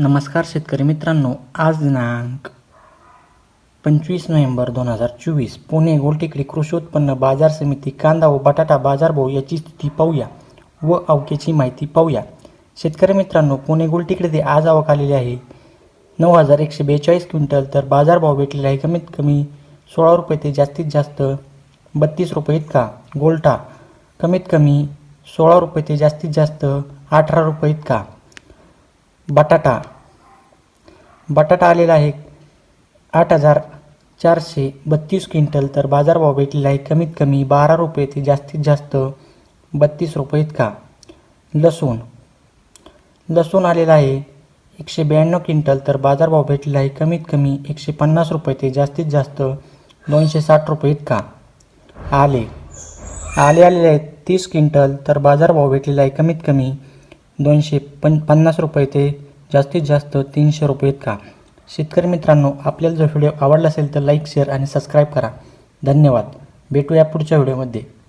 नमस्कार शेतकरी मित्रांनो आज दिनांक पंचवीस नोव्हेंबर दोन हजार चोवीस पुणे गोलटेकडी कृषी उत्पन्न बाजार समिती कांदा व बटाटा बाजारभाव याची स्थिती पाहूया व अवक्याची माहिती पाहूया. शेतकरी मित्रांनो पुणे गोलटेकडे आज आवक आलेली आहे. नऊ हजार एकशे बेचाळीस क्विंटल तर बाजारभाव भेटलेला आहे कमीत कमी सोळा रुपये ते जास्तीत जास्त बत्तीस रुपये इतका. गोल्टा कमीत कमी सोळा रुपये ते जास्तीत जास्त अठरा रुपये इतका. बटाटा. बटाटा आलेला आहे आठ हजार चारशे बत्तीस क्विंटल तर बाजारभाव भेटलेला आहे कमीत कमी बारा रुपये ते जास्तीत जास्त बत्तीस रुपये इतका. लसूण. लसूण आलेला आहे एकशे ब्याण्णव क्विंटल तर बाजारभाव भेटलेला आहे कमीत कमी एकशे पन्नास रुपये ते जास्तीत जास्त दोनशे साठ रुपये इतका. आले. आले आलेले आहेत तीस क्विंटल तर बाजारभाव भेटलेला आहे कमीत कमी दोनशे पन पन्नास रुपये ते जास्तीत जास्त तीनशे रुपये इतका शेतकरी मित्रांनो आपल्याला जर व्हिडिओ आवडला असेल तर लाईक शेअर आणि सबस्क्राईब करा. धन्यवाद. भेटूया पुढच्या व्हिडिओमध्ये.